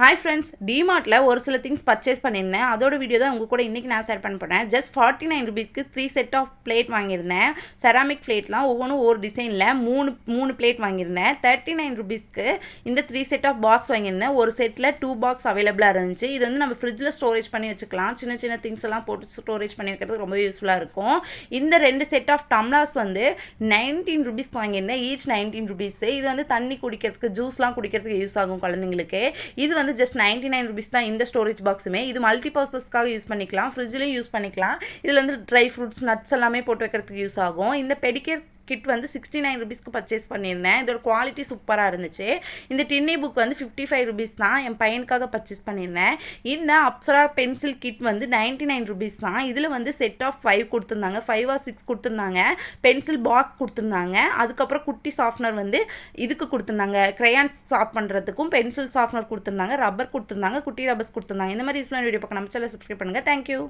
Hi friends டிமார்ட்டில் ஒரு சில things purchase பண்ணியிருந்தேன். அதோட வீடியோ தான் உங்கள் கூட இன்றைக்கி நான் ஷேர் பண்ண போகிறேன் ஜஸ்ட் ஃபார்ட்டி நைன் ருபீஸ்க்கு த்ரீ செட் ஆஃப் பிளேட் வாங்கியிருந்தேன். செராமிக் பிளேட்லாம் ஒவ்வொன்றும் ஒரு டிசைனில் மூணு மூணு பிளேட் வாங்கியிருந்தேன். தேர்ட்டி நைன் ருபீஸ்க்கு இந்த த்ரீ செட் ஆஃப் பாக்ஸ் வாங்கியிருந்தேன். ஒரு செட்டில் டூ பாக்ஸ் அவைலபிளாக இருந்துச்சு. இது வந்து நம்ம ஃப்ரிட்ஜில் ஸ்டோரேஜ் பண்ணி வச்சுக்கலாம். சின்ன சின்ன திங்ஸ் எல்லாம் போட்டு ஸ்டோரேஜ் பண்ணி வைக்கிறதுக்கு ரொம்ப யூஸ்ஃபுல்லாக இருக்கும். இந்த ரெண்டு செட் ஆஃப் டம்ளாஸ் வந்து நைன்டீன் ருபீஸ்க்கு வாங்கியிருந்தேன். ஈச் நைன்டீன் ருபீஸ் இது வந்து தண்ணி குடிக்கிறதுக்கு ஜூஸ்லாம் குடிக்கிறதுக்கு யூஸ் ஆகும் குழந்தைங்களுக்கு. இது வந்து ஜஸ்ட் நைன்டி நைன் ருபீஸ் தான் இந்த ஸ்டோரேஜ் பாக்ஸுமே இது மல்டி பர்பஸ்க்காக யூஸ் பண்ணிக்கலாம் ஃப்ரிட்ஜ்லேயும் யூஸ் பண்ணிக்கலாம். இதில் வந்து ட்ரை ஃப்ரூட்ஸ் நட்ஸ் எல்லாமே போட்டு வைக்கிறதுக்கு யூஸ் ஆகும். இந்த பெடிக்கேர் கிட் வந்து சிக்ஸ்டி நைன் ருபீஸ்க்கு பர்ச்சேஸ் பண்ணியிருந்தேன். இதோட குவாலிட்டி சூப்பராக இருந்துச்சு. இந்த டின்னி புக் வந்து ஃபிஃப்டி ஃபைவ் ருபீஸ் தான். என் பையனுக்காக பர்ச்சேஸ் பண்ணியிருந்தேன். இந்த அப்சரா பென்சில் கிட் வந்து நைன்ட்டி நைன் ருபீஸ் தான். இதில் வந்து செட் ஆஃப் ஃபைவ் கொடுத்துருந்தாங்க. ஃபைவ் ஆர் சிக்ஸ் கொடுத்துருந்தாங்க. பென்சில் பாக்ஸ் கொடுத்துருந்தாங்க. அதுக்கப்புறம் குட்டி சாஃப்ட்னர் வந்து இதுக்கு கொடுத்துருந்தாங்க. க்ரையான்ஸ் சாஃப்ட் பண்ணுறதுக்கும் பென்சில் சாஃப்ட்னர் கொடுத்துருந்தாங்க. ரப்பர் கொடுத்துருந்தாங்க. குட்டி ரப்பர்ஸ் கொடுத்துருந்தாங்க. இந்த மாதிரி யூஸ்ஃபுல்லான வீடியோ பார்க்க நம்ம சேனல் சப்ஸ்கிரைப் பண்ணுங்கள் தேங்க்யூ